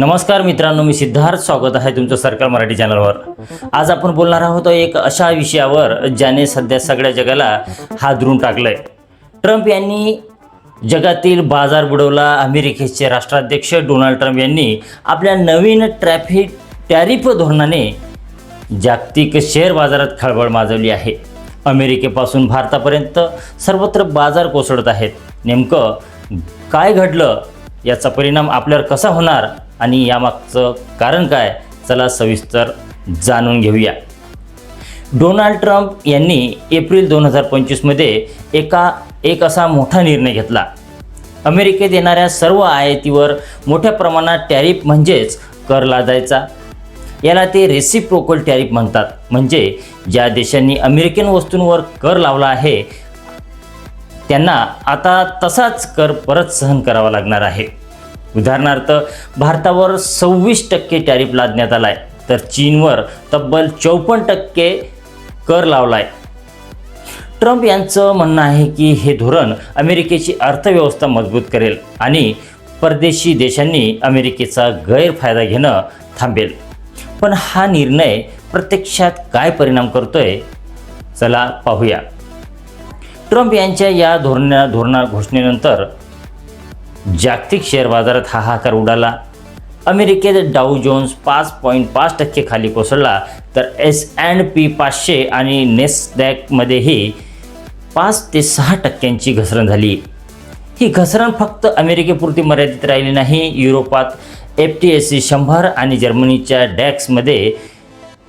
नमस्कार मित्रांनो मी सिद्धार्थ. स्वागत आहे तुमचं सरकार मराठी चॅनलवर. आज आपण बोलणार आहोत एक अशा विषयावर ज्याने सध्या सगळ्या जगाला हादरून टाकलंय. ट्रम्प यांनी जगातील बाजार बुडवला अमेरिकेचे राष्ट्राध्यक्ष डोनाल्ड ट्रम्प यांनी आपल्या नवीन ट्रॅफिक टॅरिफ धोरणाने जागतिक शेअर बाजारात खळबळ माजवली आहे. अमेरिकेपासून भारतापर्यंत सर्वत्र बाजार कोसळत आहेत. नेमकं काय घडलं? याचा परिणाम आपल्यावर कसा होणार? आणि यामागचं कारण काय? चला सविस्तर जाणून घेऊया. डोनाल्ड ट्रम्प यांनी एप्रिल दोन हजार पंचवीसमध्ये एका एक असा मोठा निर्णय घेतला. अमेरिकेत येणाऱ्या सर्व आयातीवर मोठ्या प्रमाणात टॅरिफ म्हणजेच कर लादायचा. याला ते रेसिप्रोकल टॅरिफ म्हणतात. म्हणजे ज्या देशांनी अमेरिकन वस्तूंवर कर लावला आहे त्यांना आता तसाच कर परत सहन करावा लागणार आहे. उदाहरणार्थ भारतावर सव्वीस टक्के टॅरिफ लादण्यात आला आहे तर चीनवर तब्बल चौपन्न टक्के कर लावला आहे ट्रम्प यांचं म्हणणं आहे की हे धोरण अमेरिकेची अर्थव्यवस्था मजबूत करेल आणि परदेशी देशांनी अमेरिकेचा गैरफायदा घेणं थांबेल. पण हा निर्णय प्रत्यक्षात काय परिणाम करतोय? चला पाहूया. ट्रम्प यांच्या या धोरणा धोरणा घोषणेनंतर जागतिक शेअर बाजारात हाहाकार उडाला. अमेरिकेत डाऊ जोन्स पाच पॉईंट पाच टक्के खाली कोसळला तर एस अँड पी पाचशे आणि नेस्डॅकमध्येही पाच ते सहा टक्क्यांची घसरण झाली. ही घसरण फक्त अमेरिकेपुरती मर्यादित राहिली नाही युरोपात एफ टी एस सी शंभर आणि जर्मनीच्या डॅक्समध्ये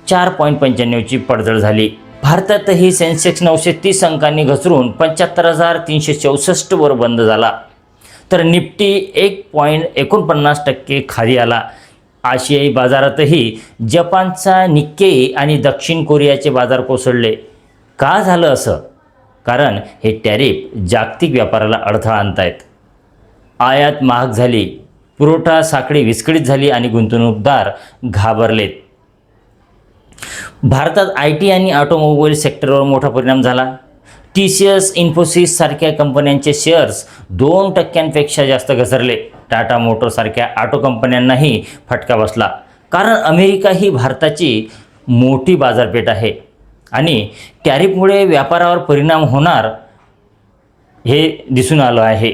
चार पॉईंट पंच्याण्णवची पडझड झाली. भारतातही सेन्सेक्स नऊशे तीस अंकांनी घसरून पंच्याहत्तर हजार तीनशे चौसष्टवर बंद झाला. तर निफ्टी एक पॉईंट एकोणपन्नास टक्के खाली आला. आशियाई बाजारातही जपानचा निक्केई आणि दक्षिण कोरियाचे बाजार कोसळले. का झालं असं? कारण हे टॅरिफ जागतिक व्यापाराला अडथळा आणतायत. आयात महाग झाली पुरवठा साखळी विस्कळीत झाली आणि गुंतवणूकदार घाबरलेत. भारतात आय टी आणि ऑटोमोबाईल सेक्टरवर मोठा परिणाम झाला. टी सी एस इन्फोसिस सारख्या कंपन्यांचे शेअर्स दोन टक्क्यांपेक्षा जास्त घसरले. टाटा मोटरसारख्या ऑटो कंपन्यांनाही फटका बसला. कारण अमेरिका ही भारताची मोठी बाजारपेठ आहे. आणि टॅरिफमुळे व्यापारावर परिणाम होणार हे दिसून आलं आहे.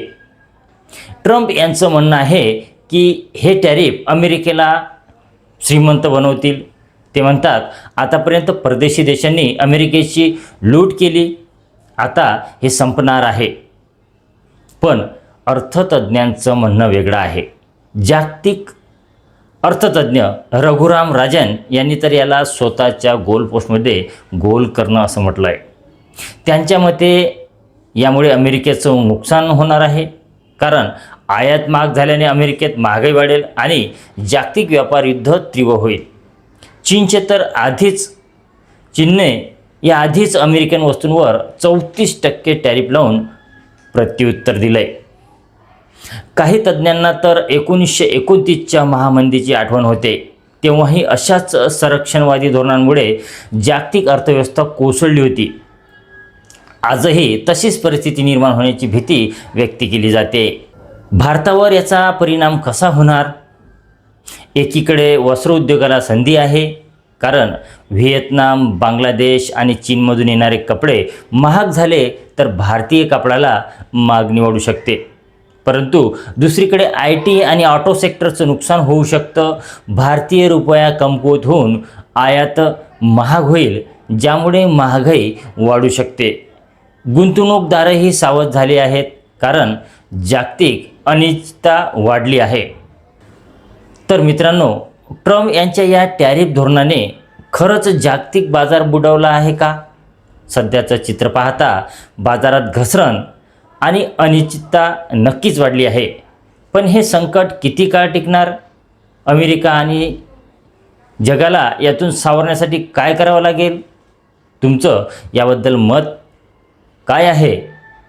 ट्रम्प यांचं म्हणणं आहे की हे टॅरिफ अमेरिकेला श्रीमंत बनवतील. ते म्हणतात आतापर्यंत परदेशी देशांनी अमेरिकेची लूट केली. आता हे संपणार आहे. पण अर्थतज्ज्ञांचं म्हणणं वेगळं आहे. जागतिक अर्थतज्ज्ञ रघुराम राजन यांनी तर याला स्वतःच्या गोल पोस्टमध्ये गोल करणं असं म्हटलं आहे त्यांच्या मते यामुळे अमेरिकेचं नुकसान होणार आहे. कारण आयात महाग झाल्याने अमेरिकेत महागाई वाढेल आणि जागतिक व्यापार युद्ध तीव्र होईल. चीनचे तर आधीच चीनने या आधीच अमेरिकन वस्तूंवर चौतीस टक्के टॅरिफ लावून प्रत्युत्तर दिलं आहे काही तज्ज्ञांना तर एकोणीसशे एकोणतीसच्या महामंदीची आठवण होते. तेव्हाही अशाच संरक्षणवादी धोरणांमुळे जागतिक अर्थव्यवस्था कोसळली होती. आजही तशीच परिस्थिती निर्माण होण्याची भीती व्यक्त केली जाते. भारतावर याचा परिणाम कसा होणार? एकीकडे वस्त्रोद्योगाला संधी आहे कारण व्हिएतनाम बांगलादेश आणि चीनमधून येणारे कपडे महाग झाले तर भारतीय कपड्याला मागणी वाढू शकते. परंतु दुसरीकडे आय टी आणि ऑटो सेक्टरचं नुकसान होऊ शकतं. भारतीय रुपया कमकुवत होऊन आयात महाग होईल ज्यामुळे महागाई वाढू शकते. गुंतवणूकदारही सावध झाले आहेत कारण जागतिक अनिश्चितता वाढली आहे. तर मित्रांनो ट्रम्प यांच्या या टॅरिफ धोरणाने खरंच जागतिक बाजार बुडवला आहे का? सध्याचं चित्र पाहता बाजारात घसरण आणि अनिश्चितता नक्कीच वाढली आहे. पण हे संकट किती काळ टिकणार? अमेरिका आणि जगाला यातून सावरण्यासाठी काय करावं लागेल? तुमचं याबद्दल मत काय आहे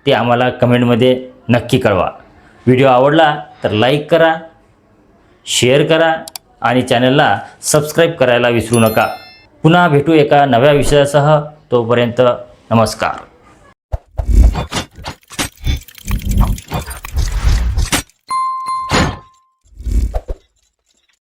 ते आम्हाला कमेंटमध्ये नक्की कळवा. व्हिडिओ आवडला तर लाईक करा शेअर करा आणि चॅनलला सबस्क्राईब करायला विसरू नका. पुन्हा भेटू एका नव्या विषयासह. तोपर्यंत नमस्कार.